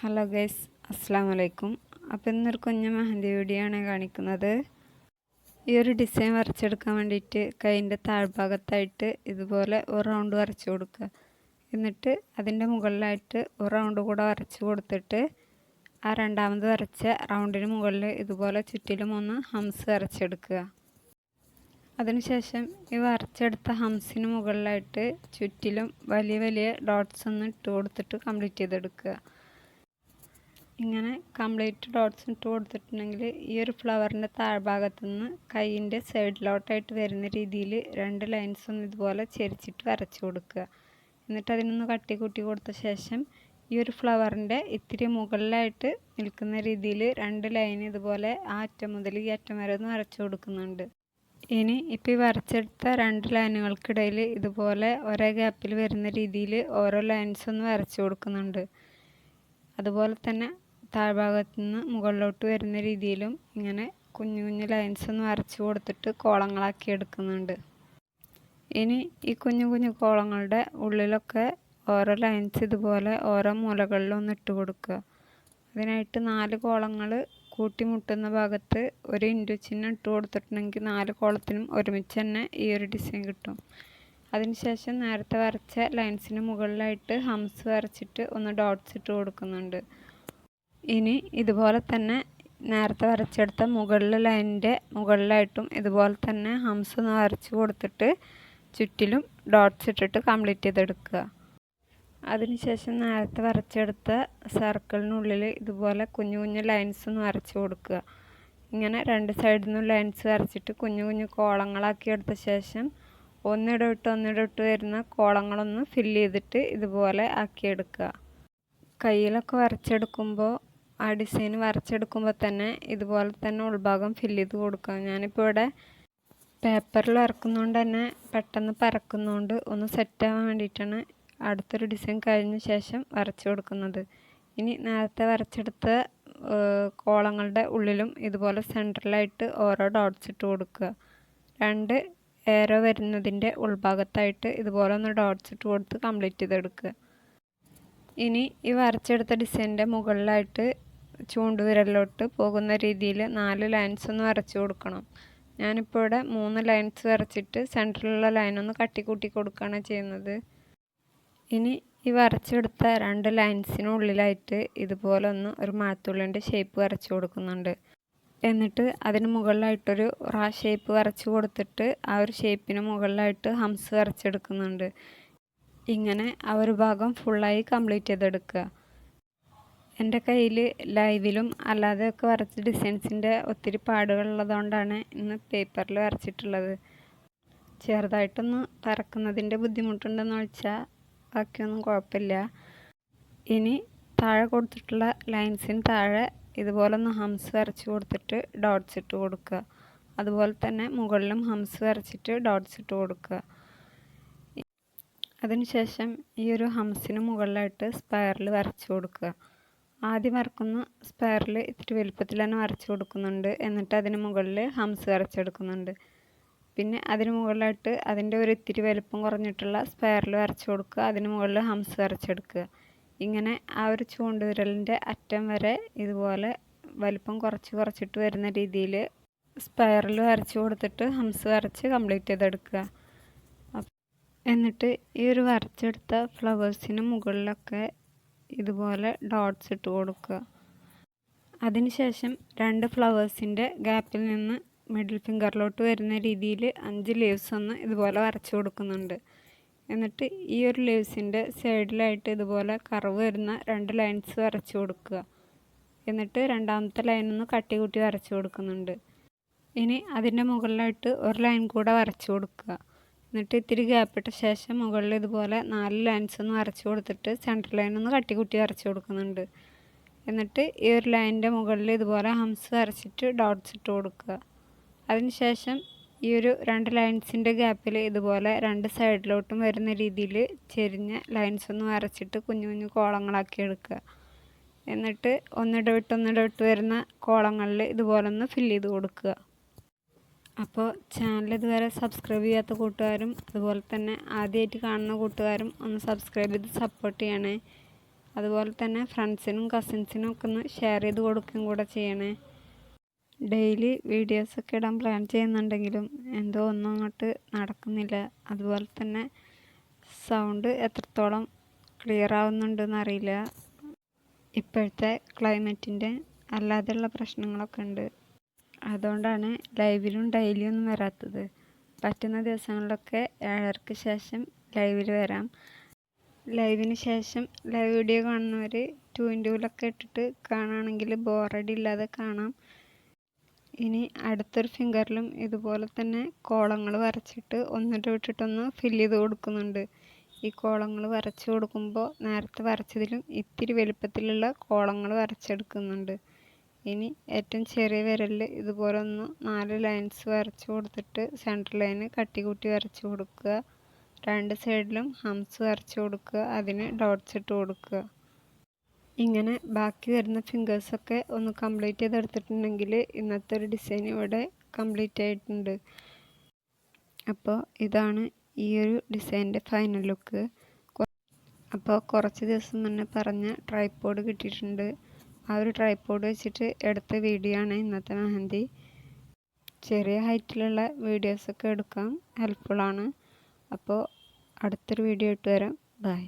Hello guys അസ്സാം വലൈക്കും അപ്പോൾ ഇന്നൊരു കുഞ്ഞു മെഹന്തി ആണ് കാണിക്കുന്നത്. ഈ ഒരു ഡിസൈൻ വരച്ചെടുക്കാൻ വേണ്ടിയിട്ട് കൈന്റെ താഴ്ഭാഗത്തായിട്ട് ഇതുപോലെ ഒരു റൗണ്ട് വരച്ച് കൊടുക്കുക. എന്നിട്ട് അതിന്റെ മുകളിലായിട്ട് ഒരു റൗണ്ട് കൂടെ വരച്ച് കൊടുത്തിട്ട് ആ രണ്ടാമത് വരച്ച റൗണ്ടിന് മുകളിൽ ഇതുപോലെ ചുറ്റിലും ഒന്ന് ഹംസ് വരച്ചെടുക്കുക. അതിനുശേഷം ഈ വരച്ചെടുത്ത ഹംസിന് മുകളിലായിട്ട് ചുറ്റിലും വലിയ വലിയ ഡോട്ട്സ് ഒന്ന് ഇട്ട് കൊടുത്തിട്ട് കംപ്ലീറ്റ് ചെയ്തെടുക്കുക. ഇങ്ങനെ കംപ്ലീറ്റ് ഡോട്ട്സ് ഇട്ട് കൊടുത്തിട്ടുണ്ടെങ്കിൽ ഈ ഒരു ഫ്ലവറിന്റെ താഴ്ഭാഗത്തു നിന്ന് കൈയിന്റെ സൈഡിലോട്ടായിട്ട് വരുന്ന രീതിയിൽ രണ്ട് ലൈൻസ് ഒന്ന് ഇതുപോലെ ചെരിച്ചിട്ട് വരച്ചു കൊടുക്കുക. എന്നിട്ട് അതിനൊന്ന് കട്ടി കൂട്ടി കൊടുത്ത ശേഷം ഈ ഒരു ഫ്ലവറിന്റെ ഇത്തിരി മുകളിലായിട്ട് നിൽക്കുന്ന രീതിയിൽ രണ്ട് ലൈൻ ഇതുപോലെ ആ അറ്റം മുതൽ ഈ അറ്റം വരെ ഒന്ന് വരച്ചു കൊടുക്കുന്നുണ്ട്. ഇനി ഇപ്പോൾ ഈ വരച്ചെടുത്ത രണ്ട് ലൈനുകൾക്കിടയിൽ ഇതുപോലെ ഒരേ ഗ്യാപ്പിൽ വരുന്ന രീതിയിൽ ഓരോ ലൈൻസ് ഒന്ന് വരച്ചു കൊടുക്കുന്നുണ്ട്. അതുപോലെ തന്നെ താഴ്ഭാഗത്തു നിന്ന് മുകളിലോട്ട് വരുന്ന രീതിയിലും ഇങ്ങനെ കുഞ്ഞു കുഞ്ഞു ലൈൻസ് ഒന്ന് വരച്ചു കൊടുത്തിട്ട് കോളങ്ങളാക്കി എടുക്കുന്നുണ്ട്. ഇനി ഈ കുഞ്ഞു കുഞ്ഞു കോളങ്ങളുടെ ഉള്ളിലൊക്കെ ഓരോ ലൈൻസ് ഇതുപോലെ ഓരോ മൂലകളിലും ഒന്ന് ഇട്ട് കൊടുക്കുക. അതിനായിട്ട് നാല് കോളങ്ങൾ കൂട്ടിമുട്ടുന്ന ഭാഗത്ത് ഒരു ഇൻഡു ചിഹ്നം ഇട്ട് കൊടുത്തിട്ടുണ്ടെങ്കിൽ നാല് കോളത്തിനും ഒരുമിച്ച് തന്നെ ഈ ഒരു ഡിസൈൻ കിട്ടും. അതിനുശേഷം നേരത്തെ വരച്ച ലൈൻസിന് മുകളിലായിട്ട് ഹംസ് വരച്ചിട്ട് ഒന്ന് ഡോട്ട്സ് ഇട്ട് കൊടുക്കുന്നുണ്ട്. ഇനി ഇതുപോലെ തന്നെ നേരത്തെ വരച്ചെടുത്ത മുകളിലെ ലൈനിന്റെ മുകളിലായിട്ടും ഇതുപോലെ തന്നെ ഹംസ് ഒന്ന് വരച്ച് കൊടുത്തിട്ട് ചുറ്റിലും ഡോട്ട്സ് ഇട്ടിട്ട് കംപ്ലീറ്റ് ചെയ്തെടുക്കുക. അതിനുശേഷം നേരത്തെ വരച്ചെടുത്ത സർക്കിളിനുള്ളിൽ ഇതുപോലെ കുഞ്ഞു കുഞ്ഞു ലൈൻസ് ഒന്ന് വരച്ച് കൊടുക്കുക. ഇങ്ങനെ രണ്ട് സൈഡിൽ നിന്നും ലൈൻസ് വരച്ചിട്ട് കുഞ്ഞു കുഞ്ഞു കോളങ്ങളാക്കി എടുത്ത ശേഷം ഒന്നിടവിട്ട് ഒന്നിടവിട്ട് വരുന്ന കോളങ്ങളൊന്ന് ഫില്ല് ചെയ്തിട്ട് ഇതുപോലെ ആക്കിയെടുക്കുക. കയ്യിലൊക്കെ വരച്ചെടുക്കുമ്പോൾ ആ ഡിസൈൻ വരച്ചെടുക്കുമ്പോൾ തന്നെ ഇതുപോലെ തന്നെ ഉൾഭാഗം ഫില്ല് ചെയ്ത് കൊടുക്കുക. ഞാനിപ്പോൾ ഇവിടെ പേപ്പറിൽ വരക്കുന്നതുകൊണ്ട് തന്നെ പെട്ടെന്ന് പരക്കുന്നതുകൊണ്ട് ഒന്ന് സെറ്റാവാൻ വേണ്ടിയിട്ടാണ് അടുത്തൊരു ഡിസൈൻ കഴിഞ്ഞ ശേഷം വരച്ചു കൊടുക്കുന്നത്. ഇനി നേരത്തെ വരച്ചെടുത്ത കോളങ്ങളുടെ ഉള്ളിലും ഇതുപോലെ സെന്ററിലായിട്ട് ഓരോ ഡോട്ട്സ് ഇട്ട് കൊടുക്കുക. രണ്ട് ഏരോ വരുന്നതിന്റെ ഉൾഭാഗത്തായിട്ട് ഇതുപോലെ ഒന്ന് ഡോട്ട്സ് ഇട്ട് കൊടുത്ത് കംപ്ലീറ്റ് ചെയ്തെടുക്കുക. ഇനി ഈ വരച്ചെടുത്ത ഡിസൈനിന്റെ മുകളിലായിട്ട് ചൂണ്ടുവിരലിലോട്ട് പോകുന്ന രീതിയിൽ നാല് ലൈൻസ് ഒന്ന് വരച്ചു കൊടുക്കണം. ഞാനിപ്പോൾ ഇവിടെ മൂന്ന് ലൈൻസ് വരച്ചിട്ട് സെന്ററിലുള്ള ലൈൻ കട്ടി കൂട്ടി കൊടുക്കുകയാണ് ചെയ്യുന്നത്. ഇനി ഈ വരച്ചെടുത്ത രണ്ട് ലൈൻസിനുള്ളിലായിട്ട് ഇതുപോലെ ഒന്ന് ഒരു മാത്തുള്ളിന്റെ ഷേപ്പ് വരച്ചു കൊടുക്കുന്നുണ്ട്. എന്നിട്ട് അതിന് മുകളിലായിട്ടൊരു റാ ഷേപ്പ് വരച്ചു കൊടുത്തിട്ട് ആ ഒരു ഷേപ്പിന് മുകളിലായിട്ട് ഹംസ് വരച്ചെടുക്കുന്നുണ്ട്. ഇങ്ങനെ ആ ഒരു ഭാഗം ഫുള്ളായി കംപ്ലീറ്റ് ചെയ്തെടുക്കുക. എന്റെ കയ്യിൽ ലൈവിലും അല്ലാതെയൊക്കെ വരച്ച ഡിസൈൻസിന്റെ ഒത്തിരി പാടുകളുള്ളതുകൊണ്ടാണ് ഇന്ന് പേപ്പറിൽ വരച്ചിട്ടുള്ളത്. ചെറുതായിട്ടൊന്ന് പറക്കുന്നതിന്റെ ബുദ്ധിമുട്ടുണ്ടെന്ന് വെച്ചാൽ ബാക്കിയൊന്നും കുഴപ്പമില്ല. ഇനി താഴെ കൊടുത്തിട്ടുള്ള ലൈൻസിന് താഴെ ഇതുപോലൊന്ന് ഹംസ് വരച്ച് കൊടുത്തിട്ട് ഡോട്ട്സ് ഇട്ട് കൊടുക്കുക. അതുപോലെ തന്നെ മുകളിലും ഹംസ് വരച്ചിട്ട് ഡോട്ട്സ് ഇട്ട് കൊടുക്കുക. അതിനുശേഷം ഈ ഒരു ഹംസിന് മുകളിലായിട്ട് സ്പയറിൽ വരച്ച് കൊടുക്കുക. ആദ്യം വരക്കുന്ന സ്പെയറിൽ ഇത്തിരി വലുപ്പത്തിൽ തന്നെ വരച്ച് കൊടുക്കുന്നുണ്ട്. എന്നിട്ട് അതിന് മുകളിൽ ഹംസ് വരച്ചെടുക്കുന്നുണ്ട്. പിന്നെ അതിന് മുകളിലായിട്ട് അതിന്റെ ഒരു ഇത്തിരി വലുപ്പം കുറഞ്ഞിട്ടുള്ള സ്പെയറിൽ വരച്ച് കൊടുക്കുക. അതിന് മുകളിൽ ഹംസ് വരച്ചെടുക്കുക. ഇങ്ങനെ ആ ഒരു ചൂണ്ടുവിരലിന്റെ അറ്റം വരെ ഇതുപോലെ വലുപ്പം കുറച്ച് കുറച്ചിട്ട് വരുന്ന രീതിയിൽ സ്പെയറിൽ വരച്ച് കൊടുത്തിട്ട് ഹംസ് വരച്ച് കംപ്ലീറ്റ് ചെയ്തെടുക്കുക. എന്നിട്ട് ഈ ഒരു വരച്ചെടുത്ത ഫ്ലവേഴ്സിന് മുകളിലൊക്കെ ഇതുപോലെ ഡോട്ട്സ് ഇട്ട് കൊടുക്കുക. അതിനുശേഷം രണ്ട് ഫ്ലവേഴ്സിന്റെ ഗ്യാപ്പിൽ നിന്ന് മിഡിൽ ഫിംഗറിലോട്ട് വരുന്ന രീതിയിൽ അഞ്ച് ലീവ്സ് ഒന്ന് ഇതുപോലെ വരച്ചു കൊടുക്കുന്നുണ്ട്. എന്നിട്ട് ഈ ഒരു ലീവ്സിന്റെ സൈഡിലായിട്ട് ഇതുപോലെ കറവ് വരുന്ന രണ്ട് ലൈൻസ് വരച്ചു കൊടുക്കുക. എന്നിട്ട് രണ്ടാമത്തെ ലൈനൊന്ന് കട്ടി കൂട്ടി വരച്ചു കൊടുക്കുന്നുണ്ട്. ഇനി അതിന്റെ മുകളിലായിട്ട് ഒരു ലൈൻ കൂടെ വരച്ചു കൊടുക്കുക. എന്നിട്ട് ഇത്തിരി ഗ്യാപ്പിട്ട ശേഷം മുകളിൽ ഇതുപോലെ നാല് ലൈൻസ് ഒന്ന് വരച്ചു കൊടുത്തിട്ട് സെന്റർ ലൈൻ ഒന്ന് കട്ടി കുട്ടി വരച്ചു കൊടുക്കുന്നുണ്ട്. എന്നിട്ട് ഈ ഒരു ലൈനിന്റെ മുകളിൽ ഇതുപോലെ ഹംസ് വരച്ചിട്ട് ഡോട്ട്സ് ഇട്ട് കൊടുക്കുക. അതിനുശേഷം ഈ ഒരു രണ്ട് ലൈൻസിന്റെ ഗ്യാപ്പിൽ ഇതുപോലെ രണ്ട് സൈഡിലോട്ടും വരുന്ന രീതിയിൽ ചെരിഞ്ഞ ലൈൻസ് ഒന്ന് വരച്ചിട്ട് കുഞ്ഞു കുഞ്ഞു കോളങ്ങളാക്കി എടുക്കുക. എന്നിട്ട് ഒന്നിടവിട്ട് ഒന്നിടവിട്ട് വരുന്ന കോളങ്ങളിൽ ഇതുപോലെ ഒന്ന് ഫില്ല് ചെയ്ത് കൊടുക്കുക. അപ്പോൾ ചാനൽ ഇതുവരെ സബ്സ്ക്രൈബ് ചെയ്യാത്ത കൂട്ടുകാരും അതുപോലെ തന്നെ ആദ്യമായിട്ട് കാണുന്ന കൂട്ടുകാരും ഒന്ന് സബ്സ്ക്രൈബ് ചെയ്ത് സപ്പോർട്ട് ചെയ്യണേ. അതുപോലെ തന്നെ ഫ്രണ്ട്സിനും കസിൻസിനും ഒക്കെ ഒന്ന് ഷെയർ ചെയ്ത് കൊടുക്കുകയും കൂടെ ചെയ്യണേ. ഡെയിലി വീഡിയോസൊക്കെ ഇടാൻ പ്ലാൻ ചെയ്യുന്നുണ്ടെങ്കിലും എന്തോ ഒന്നും അങ്ങോട്ട് നടക്കുന്നില്ല. അതുപോലെ തന്നെ സൗണ്ട് എത്രത്തോളം ക്ലിയർ ആവുന്നുണ്ടെന്ന് അറിയില്ല. ഇപ്പോഴത്തെ ക്ലൈമറ്റിന്റെ അല്ലാതെയുള്ള പ്രശ്നങ്ങളൊക്കെ ഉണ്ട്. അതുകൊണ്ടാണ് ലൈവിലും ഡെയിലിയും ഒന്നും വരാത്തത്. പറ്റുന്ന ദിവസങ്ങളിലൊക്കെ ഏഴരക്ക് ശേഷം ലൈവിൽ വരാം. ലൈവിന് ശേഷം ലൈവ് വീഡിയോ കാണുന്നവർ ടു ഇന്റൂലൊക്കെ ഇട്ടിട്ട് കാണുകയാണെങ്കിൽ ബോറടി ഇല്ലാതെ കാണാം. ഇനി അടുത്തൊരു ഫിംഗറിലും ഇതുപോലെ തന്നെ കോളങ്ങൾ വരച്ചിട്ട് ഒന്നിട്ട് വിട്ടിട്ടൊന്ന് ഫില്ല് ചെയ്ത് കൊടുക്കുന്നുണ്ട്. ഈ കോളങ്ങൾ വരച്ച് കൊടുക്കുമ്പോൾ നേരത്തെ വരച്ചതിലും ഇത്തിരി വലുപ്പത്തിലുള്ള കോളങ്ങൾ വരച്ചെടുക്കുന്നുണ്ട്. ഇനി ഏറ്റവും ചെറിയ വിരലിൽ ഇതുപോലെ ഒന്ന് നാല് ലൈൻസ് വരച്ച് കൊടുത്തിട്ട് സെന്റർ ലൈന് കട്ടി കൂട്ടി വരച്ച് കൊടുക്കുക. രണ്ട് സൈഡിലും ഹംസ് വരച്ച് കൊടുക്കുക. അതിന് ഡോട്ട്സ് ഇട്ട് കൊടുക്കുക. ഇങ്ങനെ ബാക്കി വരുന്ന ഫിംഗേഴ്സൊക്കെ ഒന്ന് കംപ്ലീറ്റ് ചെയ്തെടുത്തിട്ടുണ്ടെങ്കിൽ ഇന്നത്തെ ഒരു ഡിസൈൻ ഇവിടെ കംപ്ലീറ്റ് ആയിട്ടുണ്ട്. അപ്പോൾ ഇതാണ് ഈ ഒരു ഡിസൈനിന്റെ ഫൈനൽ ലുക്ക് അപ്പോൾ കുറച്ച് ദിവസം മുന്നേ പറഞ്ഞ ട്രൈപ്പോഡ് കിട്ടിയിട്ടുണ്ട്. ആ ഒരു ട്രൈപ്പോഡ് വെച്ചിട്ട് എടുത്ത വീഡിയോ ആണ് ഇന്നത്തെ മെഹന്തി. ചെറിയ ഹൈറ്റിലുള്ള വീഡിയോസൊക്കെ എടുക്കാൻ ഹെൽപ്ഫുള്ളാണ് അപ്പോൾ അടുത്തൊരു വീഡിയോ ഇട്ട് വരാം. ബൈ